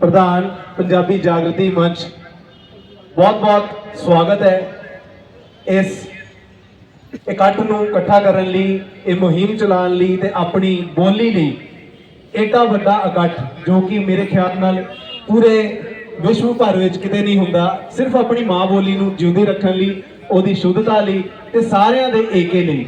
ਪ੍ਰਧਾਨ ਪੰਜਾਬੀ ਜਾਗਰਤੀ ਮੰਚ, ਬਹੁਤ-ਬਹੁਤ ਸਵਾਗਤ ਹੈ ਇਸ ਇਕੱਠ ਨੂੰ ਇਕੱਠਾ ਕਰਨ ਲਈ, ਇਹ ਮੁਹਿੰਮ ਚਲਾਉਣ ਲਈ ਤੇ ਆਪਣੀ ਬੋਲੀ ਲਈ ਏਡਾ ਵੱਡਾ ਇਕੱਠ ਜੋ ਕਿ ਮੇਰੇ ਖਿਆਲ ਨਾਲ ਪੂਰੇ ਵਿਸ਼ਵ ਭਰ ਵਿੱਚ ਕਿਤੇ ਨਹੀਂ ਹੁੰਦਾ, ਸਿਰਫ ਆਪਣੀ ਮਾਂ ਬੋਲੀ ਨੂੰ ਜਿਉਂਦੀ ਰੱਖਣ ਲਈ, ਉਹਦੀ ਸ਼ੁੱਧਤਾ ਲਈ ਤੇ ਸਾਰਿਆਂ ਦੇ ਏਕੇ ਲਈ।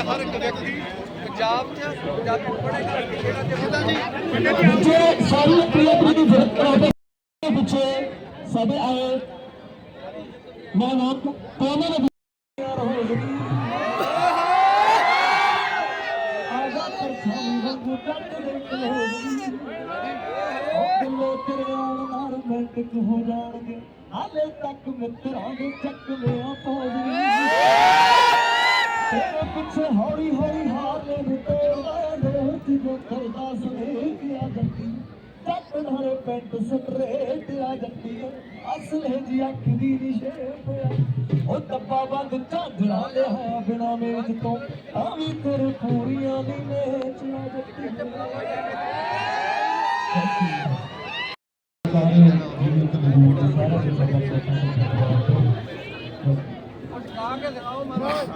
ਦਾ ਹਰ ਇੱਕ ਵਿਅਕਤੀ ਪੰਜਾਬ 'ਚ ਜਦ ਪੜੇਗਾ ਜਿਹੜਾ ਜਿਹੜਾ ਜੀ ਪਿੱਛੇ ਸਾਰੀ ਆਪਣੀ ਆਪਣੀ ਦੀ ਪਿੱਛੇ ਸਾਡੇ ਆਏ। ਮੈਂ ਨਾਮ ਕੋਨਾ ਦੇ ਆਜ਼ਾ ਹੋ ਜਾਣਗੇ। ਹਾਲੇ ਤੱਕ ਮਿੱਤਰਾਂ ਦੇ ਚੱਕ ਲਿਆ ਪੌੜੀ ਤੇਰੇ ਪਿੱਛੇ ਹੌਲੀ ਹੌਲੀ ਹਾਲੇ ਵਿਤੋੜਾ ਰੋਜ਼ ਜੋ ਕਰਦਾ ਸਨੇ ਪਿਆ ਜੱਟੀ। ਟੱਪ ਨਾਲੇ ਪੈਂਟ ਸਟਰੇਟ ਆ ਜੱਟੀ। ਅਸਲੇ ਜੀ ਅੱਖ ਦੀ ਨਿਸ਼ੇਪ ਆ। ਉਹ ਡੱਬਾ ਬੰਦ ਝਾਂਜਰਾ ਲਿਆ ਬਿਨਾ ਮੇਜ ਤੋਂ। ਤਾਂ ਵੀ ਤੇਰੇ ਪੂਰੀਆਂ ਦੀ ਮੇਚ ਆ ਜੱਟੀ ਆ ਕੇ ਦਿਖਾਓ ਮਹਾਰਾਜ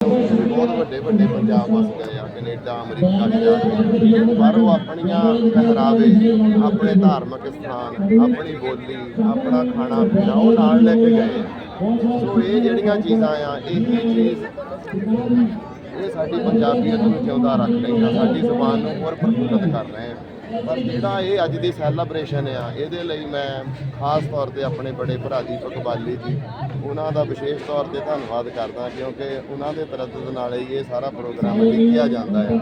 ਬਹੁਤ ਵੱਡੇ ਵੱਡੇ ਪੰਜਾਬ ਵਸ ਗਏ ਆ, ਕੈਨੇਡਾ, ਅਮਰੀਕਾ ਚ ਜਾ ਕੇ ਪਰ ਉਹ ਆਪਣੀਆਂ ਪਹਿਰਾਵੇ, ਆਪਣੇ ਧਾਰਮਿਕ ਸਥਾਨ, ਆਪਣੀ ਬੋਲੀ, ਆਪਣਾ ਖਾਣਾ ਪੀਣਾ, ਉਹ ਨਾਲ ਲੈ ਕੇ ਗਏ ਸੋ ਇਹ ਜਿਹੜੀਆਂ ਚੀਜ਼ਾਂ ਆ, ਇਹੀ ਚੀਜ਼ ਇਹ ਸਾਡੀ ਪੰਜਾਬੀਅਤ ਨੂੰ ਜਿਉਂਦਾ ਰੱਖ ਰਹੀਆਂ ਸਾਡੀ ਜ਼ੁਬਾਨ ਨੂੰ ਹੋਰ ਪ੍ਰਫੁੱਲਤ ਕਰ ਰਹੇ ਆ। ਪਰ ਜਿਹੜਾ ਇਹ ਅੱਜ ਦੀ ਸੈਲੀਬ੍ਰੇਸ਼ਨ ਆ ਇਹਦੇ ਲਈ ਮੈਂ ਖਾਸ ਤੌਰ ਤੇ ਆਪਣੇ ਬੜੇ ਭਰਾ ਦੀਪਕ ਬਾਲੀ ਜੀ ਉਹਨਾਂ ਦਾ ਵਿਸ਼ੇਸ਼ ਤੌਰ ਤੇ ਧੰਨਵਾਦ ਕਰਦਾ ਕਿਉਂਕਿ ਉਹਨਾਂ ਦੇ ਤਰੱਦਦ ਨਾਲ ਹੀ ਇਹ ਸਾਰਾ ਪ੍ਰੋਗਰਾਮ ਲਿਖਿਆ ਜਾਂਦਾ ਹੈ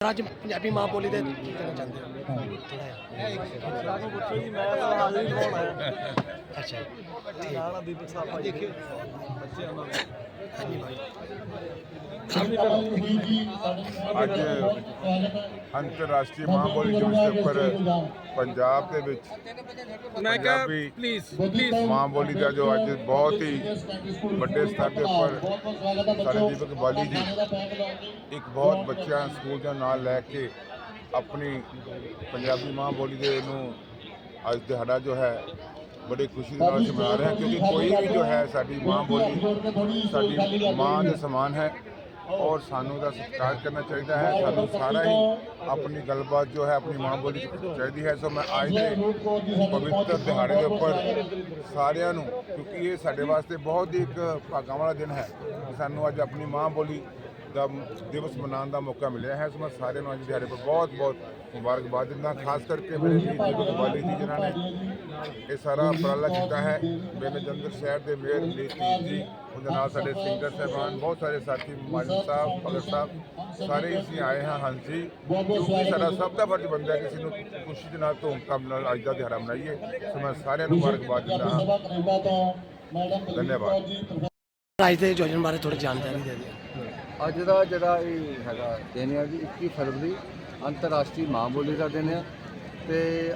ਅੱਜ ਪੰਜਾਬੀ ਮਾਂ ਬੋਲੀ ਦੇ ਕੀ ਕਹਿਣਾ ਚਾਹੁੰਦੇ ਹੋ? ਸਾਨੂੰ ਪੁੱਛੋ ਜੀ ਮੈਂ ਤਾਂ ਹਾਜ਼ਰ ਹੀ ਹੋਣਾ ਹੈ ਅੱਛਾ। ਨਾਲ ਦੀਪਕ ਸਾਹਿਬ ਦੇਖਿਓ। ਬੱਚੇ ਉਹਨਾਂ ਦੇ। ਹਾਂਜੀ ਭਾਈ। ਅੱਜ ਅੰਤਰਰਾਸ਼ਟਰੀ ਮਾਂ ਬੋਲੀ ਦਿਵਸ ਦੇ ਉੱਪਰ ਪੰਜਾਬ ਦੇ ਵਿੱਚ ਮੈਂ ਕਿਹਾ ਪੰਜਾਬੀ ਪਲੀਜ਼ ਪਲੀਜ਼ ਮਾਂ ਬੋਲੀ ਦਾ ਜੋ ਅੱਜ ਬਹੁਤ ਹੀ ਵੱਡੇ ਸਤਰ ਦੇ ਉੱਪਰ ਸਾਡੇ ਦੀਪਕ ਬਾਲੀ ਜੀ ਇੱਕ ਬਹੁਤ ਬੱਚਿਆਂ ਸਕੂਲ ਦਾ ਨਾਲ ਲੈ ਕੇ ਆਪਣੀ ਪੰਜਾਬੀ ਮਾਂ ਬੋਲੀ ਦੇ ਨੂੰ ਅੱਜ ਦਿਹਾੜਾ ਜੋ ਹੈ ਬੜੀ ਖੁਸ਼ੀ ਦੇ ਨਾਲ ਅਸੀਂ ਮਨਾ ਰਹੇ ਹਾਂ ਕਿਉਂਕਿ ਕੋਈ ਵੀ ਜੋ ਹੈ ਸਾਡੀ ਮਾਂ ਬੋਲੀ ਸਾਡੀ ਮਾਂ ਦੇ ਸਮਾਨ ਹੈ। ਔਰ ਸਾਨੂੰ ਦਾ ਸਤਿਕਾਰ ਕਰਨਾ ਚਾਹੀਦਾ ਹੈ, ਸਾਨੂੰ ਸਾਰਾ ਹੀ ਆਪਣੀ ਗੱਲਬਾਤ ਜੋ ਹੈ, ਆਪਣੀ ਮਾਂ ਬੋਲੀ ਚਾਹੀਦੀ ਹੈ। ਸੋ ਮੈਂ ਅੱਜ ਦੇ ਪਵਿੱਤਰ ਦਿਹਾੜੇ ਦੇ ਉੱਪਰ ਸਾਰਿਆਂ ਨੂੰ, ਕਿਉਂਕਿ ਇਹ ਸਾਡੇ ਵਾਸਤੇ ਬਹੁਤ ਹੀ ਇੱਕ ਭਾਗਾਂ ਵਾਲਾ ਦਿਨ ਹੈ ਕਿ ਸਾਨੂੰ ਅੱਜ ਆਪਣੀ ਮਾਂ ਬੋਲੀ ਦਾ ਦਿਵਸ ਮਨਾਉਣ ਦਾ ਮੌਕਾ ਮਿਲਿਆ ਹੈ। ਸੋ ਮੈਂ ਸਾਰਿਆਂ ਨੂੰ ਅੱਜ ਦਿਹਾੜੇ ਪਰ ਬਹੁਤ ਬਹੁਤ ਮੁਬਾਰਕਬਾਦ ਦਿੰਦਾ ਖਾਸ ਕਰਕੇ ਮੇਰੇ ਦੀਪਕ ਬਾਲੀ ਜੀ ਜਿਨ੍ਹਾਂ ਨੇ ਇਹ ਸਾਰਾ ਉਪਰਾਲਾ ਕੀਤਾ ਹੈ। ਮੇਰੇ ਜਲੰਧਰ ਸ਼ਹਿਰ ਦੇ ਮੇਅਰ ਨੀਤੀ ਜੀ ਉਹਦੇ ਨਾਲ ਸਾਡੇ ਸਿੰਗਰ ਸਾਹਿਬਾਨ ਬਹੁਤ ਸਾਰੇ ਸਾਥੀ ਮਾਜਨ ਸਾਹਿਬ ਭਗਤ ਸਾਹਿਬ ਸਾਰੇ ਅਸੀਂ ਆਏ ਹਾਂ ਹਾਂਜੀ। ਕਿਉਂਕਿ ਸਾਡਾ ਸਭ ਦਾ ਫਰਜ਼ ਬਣਦਾ ਹੈ ਕਿ ਕਿਸੇ ਨੂੰ ਖੁਸ਼ੀ ਦੇ ਨਾਲ ਧੂਮਧਾਮ ਨਾਲ ਅੱਜ ਦਾ ਦਿਹਾੜਾ ਮਨਾਈਏ। ਸੋ ਮੈਂ ਸਾਰਿਆਂ ਨੂੰ ਮੁਬਾਰਕਬਾਦ ਦਿੰਦਾ ਹਾਂ। ਧੰਨਵਾਦ। ਅੱਜ ਦੇ ਯੋਜਨ ਬਾਰੇ ਥੋੜੀ ਜਾਣਕਾਰੀ ਦੇ ਦਿਓ। ਅੱਜ ਦਾ ਜਿਹੜਾ ਇਹ ਹੈਗਾ ਦਿਨ ਹੈ ਜੀ 21 ਫਰਵਰੀ, ਅੰਤਰਰਾਸ਼ਟਰੀ ਮਾਂ ਬੋਲੀ ਦਾ ਦਿਨ ਹੈ ਤੇ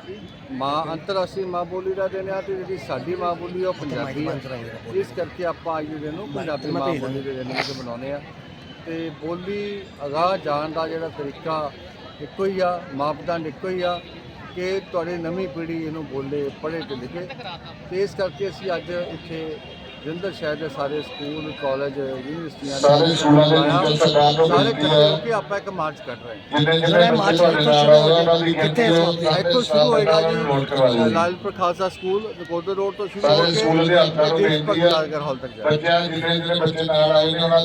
ਮਾਂ, ਅੰਤਰਰਾਸ਼ਟਰੀ ਮਾਂ ਬੋਲੀ ਦਾ ਦਿਨ ਹੈ ਤੇ ਜਿਹੜੀ ਸਾਡੀ ਮਾਂ ਬੋਲੀ ਹੈ ਉਹ ਪੰਜਾਬੀ ਹੈ ਇਸ ਕਰਕੇ ਆਪਾਂ ਅੱਜ ਦੇ ਦਿਨ ਨੂੰ ਪੰਜਾਬੀ ਮਾਂ ਬੋਲੀ ਦੇ ਦਿਨ ਵਿੱਚ ਮਨਾਉਂਦੇ ਆ। ਤੇ ਬੋਲੀ ਅਗਾਹ ਜਾਣ ਦਾ ਜਿਹੜਾ ਤਰੀਕਾ ਇੱਕੋ ਹੀ ਆ, ਮਾਪਦੰਡ ਇੱਕੋ ਹੀ ਆ ਕਿ ਤੁਹਾਡੀ ਨਵੀਂ ਪੀੜ੍ਹੀ ਇਹਨੂੰ ਬੋਲੇ, ਪੜ੍ਹੇ ਤੇ ਲਿਖੇ। ਤੇ ਇਸ ਕਰਕੇ ਅਸੀਂ ਅੱਜ ਇੱਥੇ ਜਲੰਧਰ ਸ਼ਹਿਰ ਦੇ ਸਾਰੇ ਸਕੂਲ ਕਾਲਜ ਯੂਨੀਵਰਸਿਟੀਆਂ ਸਾਰੇ ਸਕੂਲਾਂ ਦੇ ਵਿੱਚ ਸਰਕਾਰ ਨੂੰ ਸਾਰੇ ਇਕੱਠੇ ਹੋ ਕੇ ਆਪਾਂ ਇੱਕ ਮਾਰਚ ਕੱਢ ਰਹੇ ਹਾਂ ਜਿੰਨੇ ਜਿਹੜਾ ਇਹ ਮਾਰਚ ਇੱਥੋਂ ਸ਼ੁਰੂ ਹੋ ਗਿਆ ਕਿੱਥੇ ਸਮਾਪਤੀ ਹੋਈ? ਇੱਥੋਂ ਸ਼ੁਰੂ ਹੋਏਗਾ ਜੀ ਲਾਲਪੁਰ ਖਾਲਸਾ ਸਕੂਲ ਨਕੋਦਰ ਰੋਡ ਤੋਂ ਸ਼ੁਰੂ ਹੋ ਸਾਰੇ ਕੇ ਸਕੂਲ ਦੇ ਹੱਥਾਂ ਨੂੰ ਬੇਨਤੀ ਹੈ। ਜਾਗਰ ਹਾਲ ਤੱਕ ਜਾਏਗਾ ਬੱਚਿਆਂ ਜਿੰਨੇ ਜਿਹੜੇ ਬੱਚੇ ਨਾਲ ਆਏ ਨੇ ਉਹਨਾਂ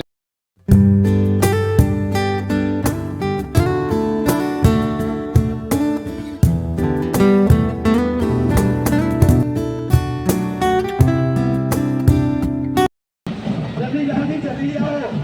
hier auf.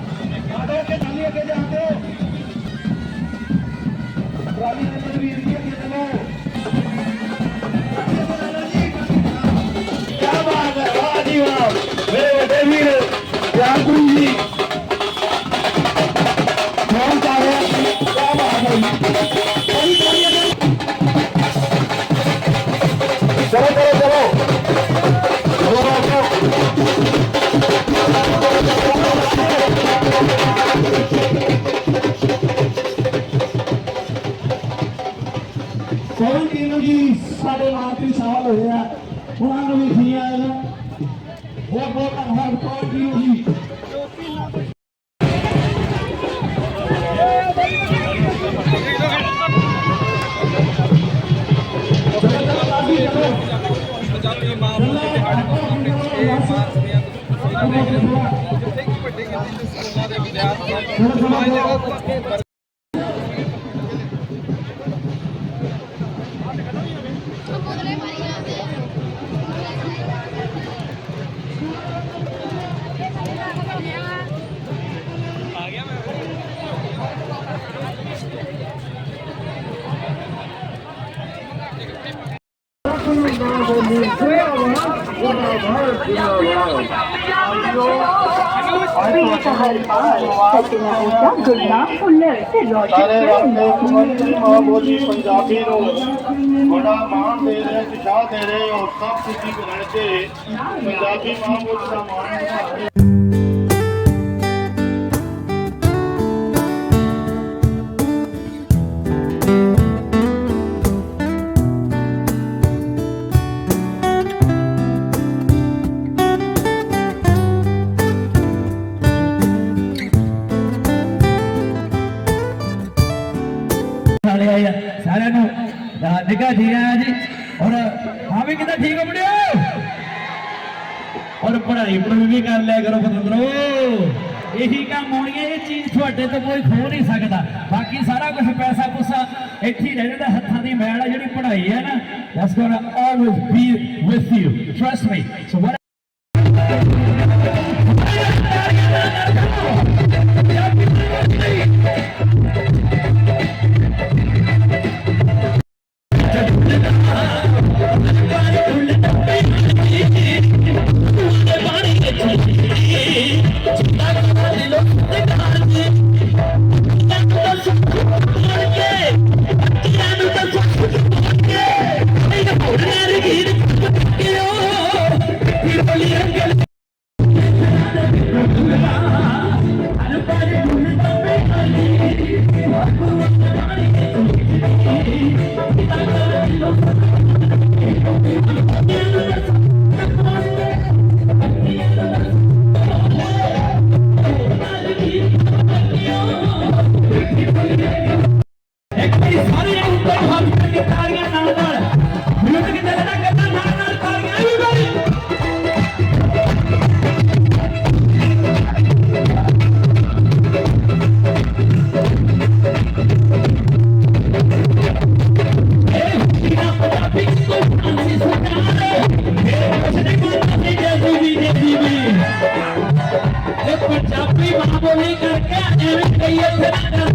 ਪੰਜਾਬੀ ਨੂੰ ਬੜਾ ਮਾਣ ਦੇ ਰਹੇ ਉਤਸ਼ਾਹ ਦੇ ਰਹੇ ਔਰ ਸਭ ਖੁਸ਼ੀ ਰਹਿਣ ਤੇ ਪੰਜਾਬੀ ਮਾਂ ਬੋਲੀ ਦਾ ਮਾਣ ਨਿੱਘਾ ਠੀਕ ਆ ਜੀ। ਔਰ ਹਾਂ ਵੀ ਕਿਦਾਂ ਠੀਕ ਹੋ ਮੁੰਡਿਓ? ਔਰ ਪੜ੍ਹਾਈ ਪੜ੍ਹਾਈ ਵੀ ਕਰ ਲਿਆ ਕਰੋ ਪਤੰਦਰੋ। ਇਹੀ ਕੰਮ ਹੋਣੀ ਹੈ, ਇਹ ਚੀਜ਼ ਤੁਹਾਡੇ ਤੋਂ ਕੋਈ ਖੋ ਨਹੀਂ ਸਕਦਾ। ਬਾਕੀ ਸਾਰਾ ਕੁਝ ਪੈਸਾ ਪੂਸਾ ਇੱਥੇ ਰਹਿ ਜਾਂਦਾ, ਹੱਥਾਂ ਦੀ ਮੈਲ ਆ ਜਿਹੜੀ ਪੜ੍ਹਾਈ ਹੈ ਨਾ। That's gonna always be with you, trust me. So Punjabi ਮਾਂ ਬੋਲੀ ਕਰਕੇ ਐਵੇਂ ਕਈ ਇੱਥੇ ਨਾ ਕਰ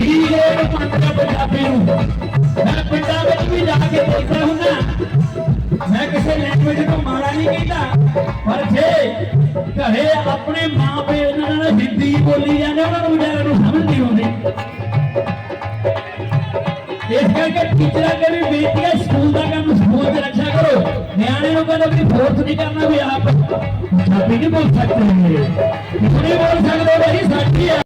ਠੀਕ ਹੈ ਮੰਨਦਾ ਪੰਜਾਬੀ ਨੂੰ ਮੈਂ ਪਿੰਡਾਂ ਵਿੱਚ ਵੀ ਜਾ ਕੇ ਦੇਖਦਾ ਹੁੰਦਾ ਮੈਂ ਕਿਸੇ ਲੈਂਗੁਏਜ ਤੋਂ ਮਾੜਾ ਨਹੀਂ ਕਹਿੰਦਾ, ਪਰ ਜੇ ਘਰੇ ਆਪਣੇ ਮਾਂ ਪਿਓ ਨਾਲ ਹਿੰਦੀ ਬੋਲੀ ਜਾਂਦੇ, ਉਹਨਾਂ ਨੂੰ ਵਿਚਾਰਿਆਂ ਟੀਚਰਾਂ ਕੇ ਵੀ ਬੇਨਤੀ ਹੈ ਸਕੂਲ ਦਾ ਕੰਮ ਸਕੂਲ 'ਚ ਰੱਖਿਆ ਕਰੋ। ਨਿਆਣੇ ਨੂੰ ਕਹਿੰਦੇ ਵੀ ਫੋਰਸ ਨਹੀਂ ਕਰਨਾ ਵੀ ਆਪ ਪੰਜਾਬੀ ਨਹੀਂ ਬੋਲ ਸਕਦੇ। ਨਹੀਂ ਬੋਲ ਸਕਦੇ ਭਾਈ ਸਾਡੀ ਹੈ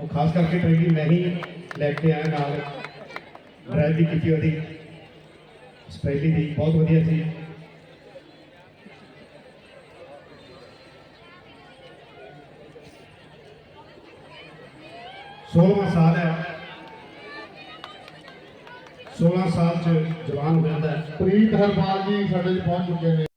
ਉਹ ਖਾਸ ਕਰਕੇ ਟ੍ਰੇਨਿੰਗ ਮੈਂ ਹੀ ਲੈ ਕੇ ਆਇਆ ਨਾਲ ਡਰਾਈਵ ਵੀ ਕੀਤੀ ਉਹਦੀ। ਸਪੈਸ਼ਲੀ ਦੀ, ਬਹੁਤ ਵਧੀਆ ਸੀ। ਸੋਲਵਾਂ ਸਾਲ ਹੈ। 16 ਸਾਲ ਚ ਜਵਾਨ ਹੋ ਜਾਂਦਾ। ਹੈ ਪ੍ਰੀਤ ਹਰਪਾਲ ਜੀ ਸਾਡੇ ਚ ਪਹੁੰਚ ਚੁੱਕੇ ਨੇ।